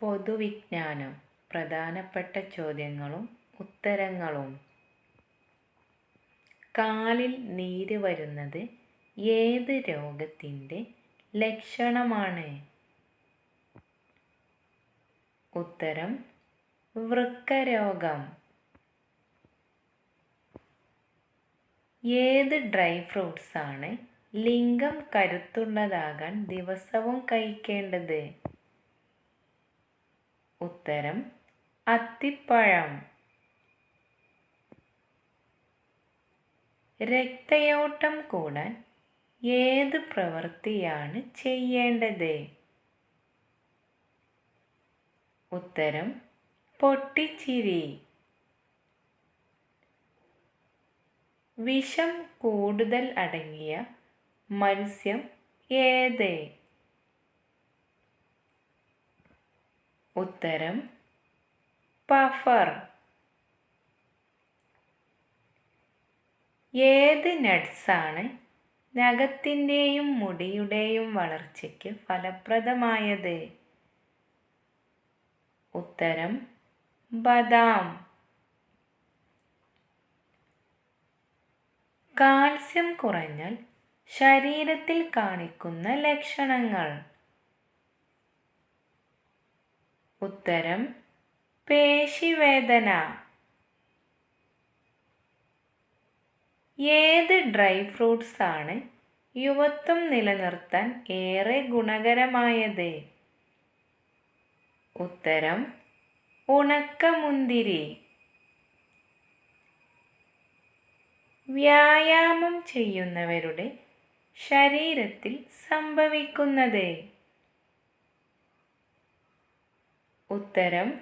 പൊതുവിജ്ഞാനം. പ്രധാനപ്പെട്ട ചോദ്യങ്ങളും ഉത്തരങ്ങളും. കാലിൽ നീര് വരുന്നത് ഏത് രോഗത്തിന്റെ ലക്ഷണമാണ്? ഉത്തരം വൃക്കരോഗം. ഏത് ഡ്രൈ ഫ്രൂട്ട്സാണ് ലിംഗം കരുത്തുള്ളതാകാൻ ദിവസവും കഴിക്കേണ്ടത്? ഉത്തരം അത്തിപ്പഴം. രക്തയോട്ടം കൂടാൻ ഏത് പ്രവൃത്തിയാണ് ചെയ്യേണ്ടത്? ഉത്തരം പൊട്ടിച്ചിരി. വിഷം കൂടുതൽ അടങ്ങിയ മത്സ്യം ഏത്? ഉത്തരം പഫർ. ഏത് നട്ട്സാണ് നഖത്തിന്റെയും മുടിയുടെയും വളർച്ചയ്ക്ക് ഫലപ്രദമായത്? ഉത്തരം ബദാം. കാൽസ്യം കുറഞ്ഞാൽ ശരീരത്തിൽ കാണിക്കുന്ന ലക്ഷണങ്ങൾ. ഉത്തരം പേശിവേദന. ഏത് ഡ്രൈ ഫ്രൂട്ട്സ് ആണ് യുവത്വം നിലനിർത്താൻ ഏറെ ഗുണകരമായത്? ഉത്തരം ഉണക്കമുന്തിരി. വ്യായാമം ചെയ്യുന്നവരുടെ ശരീരത്തിൽ സംഭവിക്കുന്നത് ഉത്തരം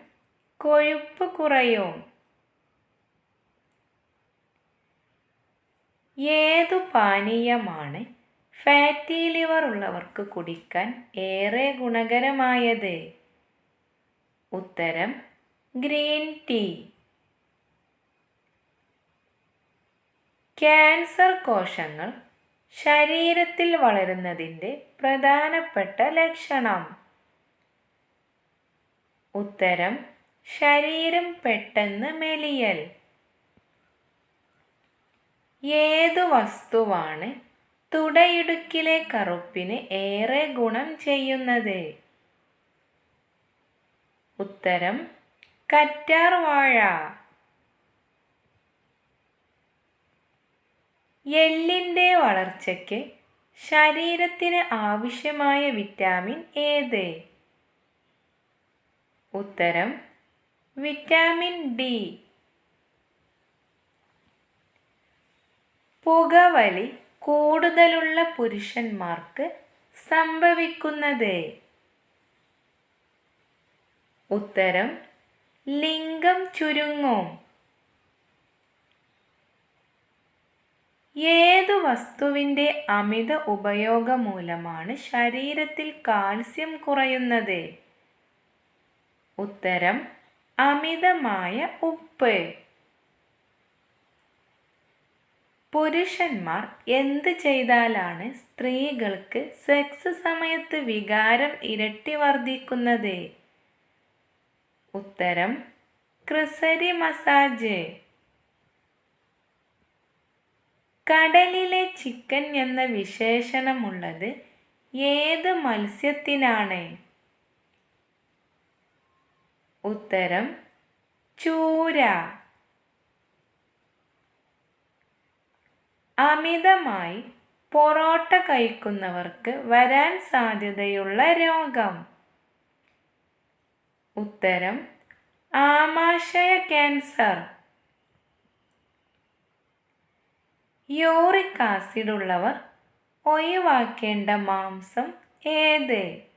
കൊഴുപ്പ് കുറയും. ഏതു പാനീയമാണ് ഫാറ്റി ലിവർ ഉള്ളവർക്ക് കുടിക്കാൻ ഏറെ ഗുണകരമായത്? ഉത്തരം ഗ്രീൻ ടീ. ക്യാൻസർ കോശങ്ങൾ ശരീരത്തിൽ വളരുന്നതിന്റെ പ്രധാനപ്പെട്ട ലക്ഷണം. ഉത്തരം ശരീരം പെട്ടെന്ന് മെലിയൽ. ഏതു വസ്തുവാണ് തുടയിടുക്കിലെ കറുപ്പിന് ഏറെ ഗുണം ചെയ്യുന്നത്? ഉത്തരം കറ്റാർ വാഴ എല്ലിന്റെ വളർച്ചയ്ക്ക് ശരീരത്തിന് ആവശ്യമായ വിറ്റാമിൻ ഏത്? ഉത്തരം വിറ്റാമിൻ ഡി. പുകവലി കൂടുതലുള്ള പുരുഷന്മാർക്ക് സംഭവിക്കുന്നത്. ഉത്തരം ലിംഗം ചുരുങ്ങും. ഏതു വസ്തുവിന്റെ അമിത ഉപയോഗം മൂലമാണ് ശരീരത്തിൽ കാൽസ്യം കുറയുന്നത്? ഉത്തരം അമിതമായ ഉപ്പ്. പുരുഷന്മാർ എന്ത് ചെയ്താലാണ് സ്ത്രീകൾക്ക് സെക്സ് സമയത്ത് വികാരം ഇരട്ടി വർദ്ധിക്കുന്നത്? ഉത്തരം ക്രിസരി മസാജ്. കടലിലെ ചിക്കൻ എന്ന വിശേഷണമുള്ളത് ഏത് മത്സ്യത്തിനാണ്? ഉത്തരം ചൂര. അമിതമായി പൊറോട്ട കഴിക്കുന്നവർക്ക് വരാൻ സാധ്യതയുള്ള രോഗം. ഉത്തരം ആമാശയ ക്യാൻസർ. യൂറിക് ആസിഡ് ഉള്ളവർ ഒഴിവാക്കേണ്ട മാംസം ഏത്?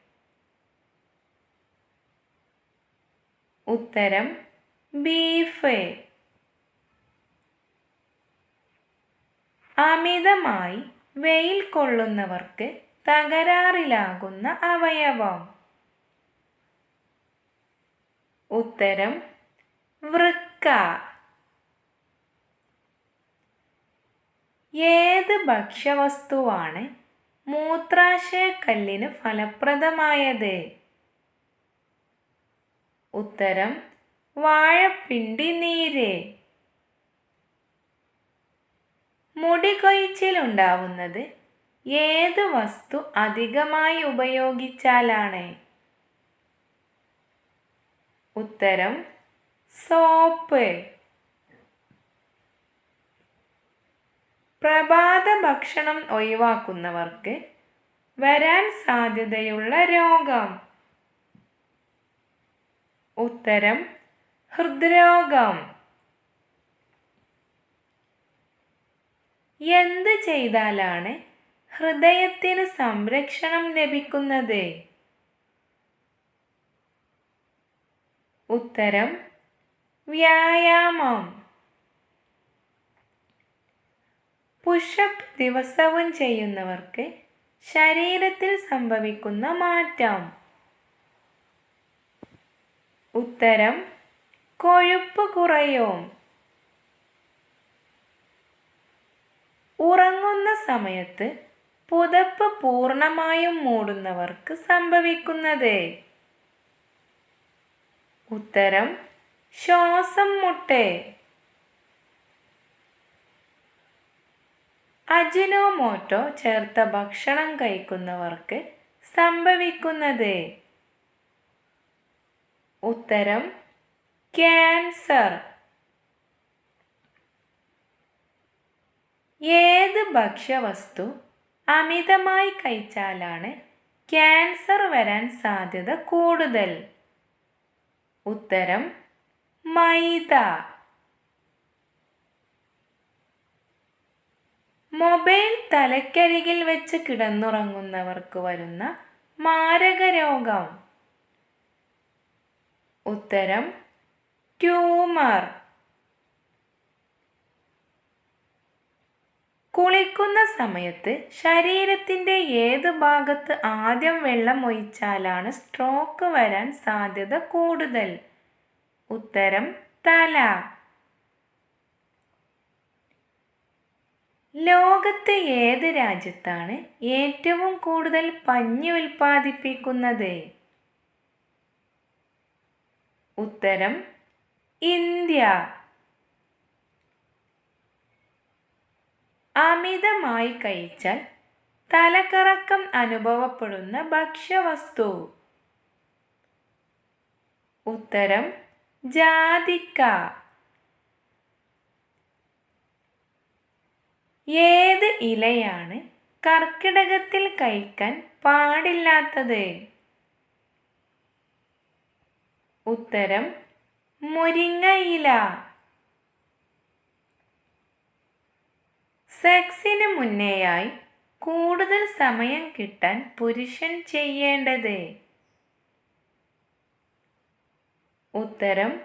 ഉത്തരം ബീഫ്. അമിതമായി വെയിൽ കൊള്ളുന്നവർക്ക് തകരാറിലാകുന്ന അവയവം. ഉത്തരം വൃക്ക. ഏത് ഭക്ഷ്യവസ്തുവാണ് മൂത്രാശയക്കല്ലിന് ഫലപ്രദമായത്? ഉത്തരം വാഴപ്പിണ്ടി നീര് മുടി കൊയ്ച്ചിലുണ്ടാവുന്നത് ഏത് വസ്തു അധികമായി ഉപയോഗിച്ചാലാണ്? ഉത്തരം സോപ്പ് പ്രഭാത ഭക്ഷണം ഒഴിവാക്കുന്നവർക്ക് വരാൻ സാധ്യതയുള്ള രോഗം. ഉത്തരം ഹൃദ്രോഗം. എന്ത് ചെയ്താലാണ് ഹൃദയത്തിന് സംരക്ഷണം ലഭിക്കുന്നത്? ഉത്തരം വ്യായാമം. പുഷപ്പ് ദിവസവും ചെയ്യുന്നവർക്ക് ശരീരത്തിൽ സംഭവിക്കുന്ന മാറ്റം. ഉത്തരം കൊഴുപ്പ് കുറയും. ഉറങ്ങുന്ന സമയത്ത് പുതപ്പ് പൂർണമായും മൂടുന്നവർക്ക് സംഭവിക്കുന്നത്. ഉത്തരം ശ്വാസം മുട്ട്. അജിനോമോട്ടോ ചേർത്ത ഭക്ഷണം കഴിക്കുന്നവർക്ക് സംഭവിക്കുന്നത്. ഉത്തരം ക്യാൻസർ. ഏത് ഭക്ഷ്യവസ്തു അമിതമായി കഴിച്ചാലാണ് ക്യാൻസർ വരാൻ സാധ്യത കൂടുതൽ? ഉത്തരം മൈദ. മൊബൈൽ തലക്കരികിൽ വെച്ച് കിടന്നുറങ്ങുന്നവർക്ക് വരുന്ന മാരകരോഗം. ഉത്തരം ട്യൂമർ. കുളിക്കുന്ന സമയത്ത് ശരീരത്തിന്റെ ഏത് ഭാഗത്ത് ആദ്യം വെള്ളം ഒഴിച്ചാലാണ് സ്ട്രോക്ക് വരാൻ സാധ്യത കൂടുതൽ? ഉത്തരം തല. ലോകത്ത് ഏത് രാജ്യത്താണ് ഏറ്റവും കൂടുതൽ പഞ്ഞി ഉൽപ്പാദിപ്പിക്കുന്നത്? ഉത്തരം ഇന്ത്യ. അമിതമായി കഴിച്ചാൽ തലകറക്കം അനുഭവപ്പെടുന്ന ഭക്ഷ്യവസ്തു. ഉത്തരം ജാതിക്ക. ഏത് ഇലയാണ് കർക്കിടകത്തിൽ കഴിക്കാൻ പാടില്ലാത്തത്? ഉത്തരം മുരിങ്ങയില. സെക്സിന് മുന്നേയായി കൂടുതൽ സമയം കിട്ടാൻ പുരുഷൻ ചെയ്യേണ്ടത്. ഉത്തരം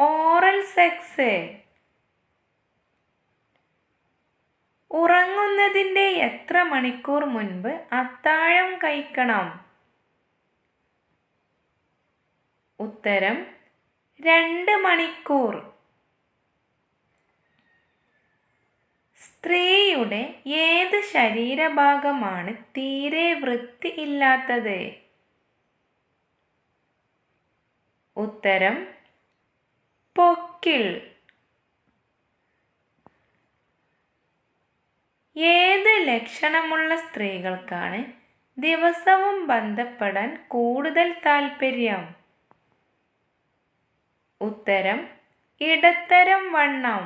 ഓറൽ സെക്സ്. ഉറങ്ങുന്നതിന്റെ എത്ര മണിക്കൂർ മുൻപ് അത്താഴം കഴിക്കണം? ഉത്തരം രണ്ട് മണിക്കൂർ. സ്ത്രീയുടെ ഏത് ശരീരഭാഗമാണ് തീരെ വൃത്തി ഇല്ലാത്തത്? ഉത്തരം പൊക്കിൾ. ഏത് ലക്ഷണമുള്ള സ്ത്രീകൾക്കാണ് ദിവസവും ബന്ധപ്പെടാൻ കൂടുതൽ താൽപ്പര്യം ഉത്തരം ഇടത്തരം വണ്ണം.